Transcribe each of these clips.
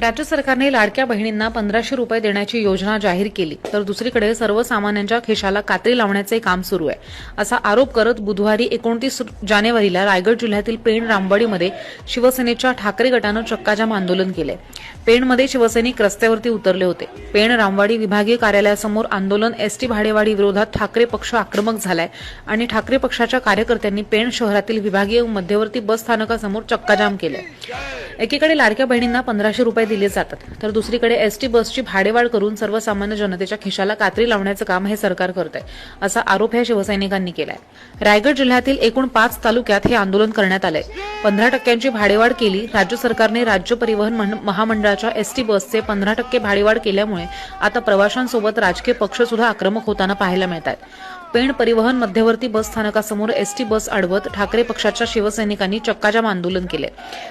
राज्य सरकारने लाडक्या बहिणींना पंधराशे रुपये देण्याची योजना जाहीर केली. तर दुसरीकडे सर्वसामान्यांच्या खिशाला कात्री लावण्याचे काम सुरू आहे. असा आरोप करत बुधवारी एकोणतीस जानेवारीला रायगड जिल्ह्यातील पेण रामवाडीमध्ये शिवसेनेच्या ठाकरे गटानं चक्काजाम आंदोलन केले पेणमध्ये शिवसैनिक रस्त्यावरती उतरले होते. पेण रामवाडी विभागीय कार्यालयासमोर आंदोलन एसटी भाडेवाढी विरोधात ठाकरे पक्ष आक्रमक झालाय आणि ठाकरे पक्षाच्या कार्यकर्त्यांनी पेण शहरातील विभागीय मध्यवर्ती बस स्थानकासमोर चक्काजाम केलंय. एकीकडे लाडक्या बहिणींना पंधराशे रुपये दिले जातात तर दुसरीकडे एसटी बसची भाडेवाढ करून सर्वसामान्य जनतेच्या खिशाला कात्री लावण्याचं काम हे सरकार करत आहे असा आरोप या शिवसैनिकांनी केलाय. रायगड जिल्ह्यातील एकूण पाच तालुक्यात हे आंदोलन करण्यात आलंय. पंधरा टक्क्यांची भाडेवाढ केली. राज्य सरकारने राज्य परिवहन महामंडळाच्या एसटी बसचे पंधरा टक्के भाडेवाढ केल्यामुळे आता प्रवाशांसोबत राजकीय पक्ष सुद्धा आक्रमक होताना पाहायला मिळत आहेत पेण परिवहन मध्यवर्ती बस स्थानकासमोर एसटी बस अडवत ठाकरे पक्षाच्या शिवसैनिकांनी चक्काजाम आंदोलन केले.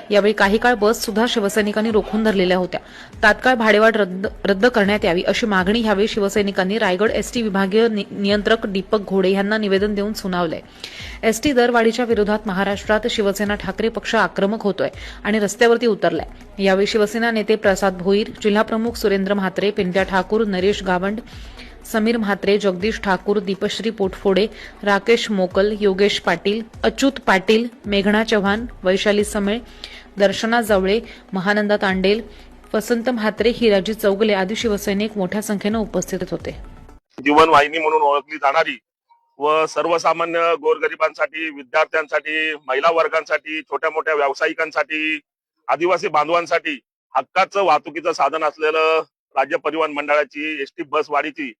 यावेळी काही काळ बस सुद्धा शिवसैनिकांनी रोखून धरलेल्या होत्या. तात्काळ भाडेवाढ रद्द रद्द करण्यात यावी अशी मागणी यावेळी शिवसैनिकांनी रायगड एसटी विभागीय नि- नियंत्रक दीपक घोडे यांना निवेदन देऊन सुनावलंय. एसटी दरवाढीच्या विरोधात महाराष्ट्रात शिवसेना ठाकरे पक्ष आक्रमक होतोय आणि रस्त्यावरती उतरलाय. यावेळी शिवसेना नेते प्रसाद भोईर जिल्हाप्रमुख सुरेंद्र म्हात्रे पिंट्या ठाकूर नरेश गावंड समीर म्हात्रे जगदीश ठाकूर दीपश्री पोटफोडे राकेश मोकल योगेश पाटील अच्युत पाटील मेघना चव्हाण वैशाली समेळ दर्शना जवळे महानंदा तांडेल वसंत म्हात्रे हिराजी चौगले आदी शिवसैनिक मोठ्या संख्येनं उपस्थित होते. जीवनवाहिनी म्हणून ओळखली जाणारी व सर्वसामान्य गोरगरिबांसाठी विद्यार्थ्यांसाठी महिला वर्गांसाठी छोट्या मोठ्या व्यावसायिकांसाठी आदिवासी बांधवांसाठी हक्काचं वाहतुकीचं साधन असलेलं राज्य परिवहन मंडळाची एसटी बस वाढीची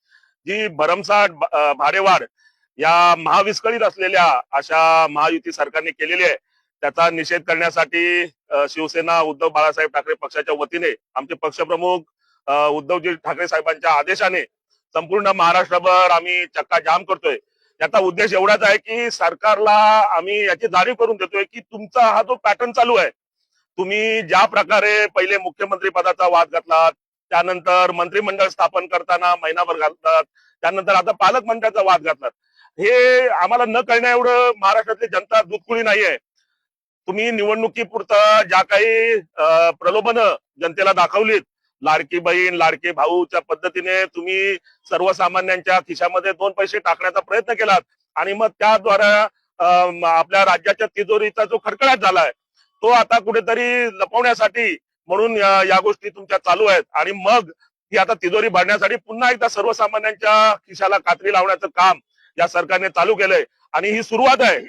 जी भरमसाठ ब- भाडेवाढ या महाविस्कळीत असलेल्या अशा महायुती सरकारने केलेली आहे त्याचा निषेध करण्यासाठी शिवसेना उद्धव बाळासाहेब ठाकरे पक्षाच्या वतीने आमचे पक्षप्रमुख उद्धवजी ठाकरे साहेबांच्या आदेशाने संपूर्ण महाराष्ट्रभर आम्ही चक्का जाम करतोय. याचा उद्देश एवढाच आहे की सरकारला आम्ही याची जाणीव करून देतोय की तुमचा हा जो पॅटर्न चालू आहे तुम्ही ज्या प्रकारे पहिले मुख्यमंत्री पदाचा वाद घातलात त्यानंतर मंत्रिमंडळ स्थापन करताना महिनाभर घालतात. त्यानंतर आता पालकमंत्र्याचा वाद घातलात. हे आम्हाला न कळण्या एवढं महाराष्ट्रातली जनता दुधकुळी नाहीये. तुम्ही निवडणुकीपुरता ज्या काही प्रलोभन जनतेला दाखवलीत लाडकी बहीण लाडके भाऊच्या पद्धतीने तुम्ही सर्वसामान्यांच्या खिशामध्ये दोन पैसे टाकण्याचा प्रयत्न केलात आणि मग त्याद्वारा आपल्या राज्याच्या तिजोरीचा जो खडखडाट झालाय तो आता कुठेतरी लपवण्यासाठी म्हणून या गोष्टी तुमच्या चालू आहेत. आणि मग ती आता तिजोरी भरण्यासाठी पुन्हा एकदा सर्वसामान्यांच्या खिशाला कात्री लावण्याचं काम या सरकारने चालू केलंय. आणि ही सुरुवात आहे.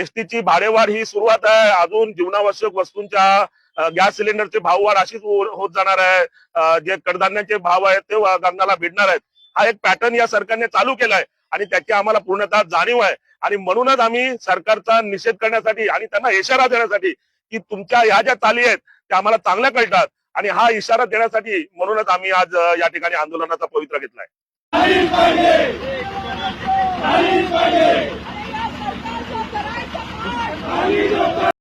एसटीची भाडेवाढ ही सुरुवात आहे. अजून जीवनावश्यक वस्तूंच्या गॅस सिलेंडरचे भाववाढ अशीच हो, होत जाणार आहे. जे कडधान्याचे भाव आहेत ते गंगाला भिडणार आहेत. हा एक पॅटर्न या सरकारने चालू केलाय. आणि त्याची आम्हाला पूर्णतः जाणीव आहे. आणि म्हणूनच आम्ही सरकारचा निषेध करण्यासाठी आणि त्यांना इशारा देण्यासाठी की तुमच्या ह्या ज्या चाली आहेत त्या आम्हाला चांगल्या कळतात. आणि हा इशारा देण्यासाठी म्हणूनच आम्ही आज या ठिकाणी आंदोलनाचा पवित्रा घेतलाय.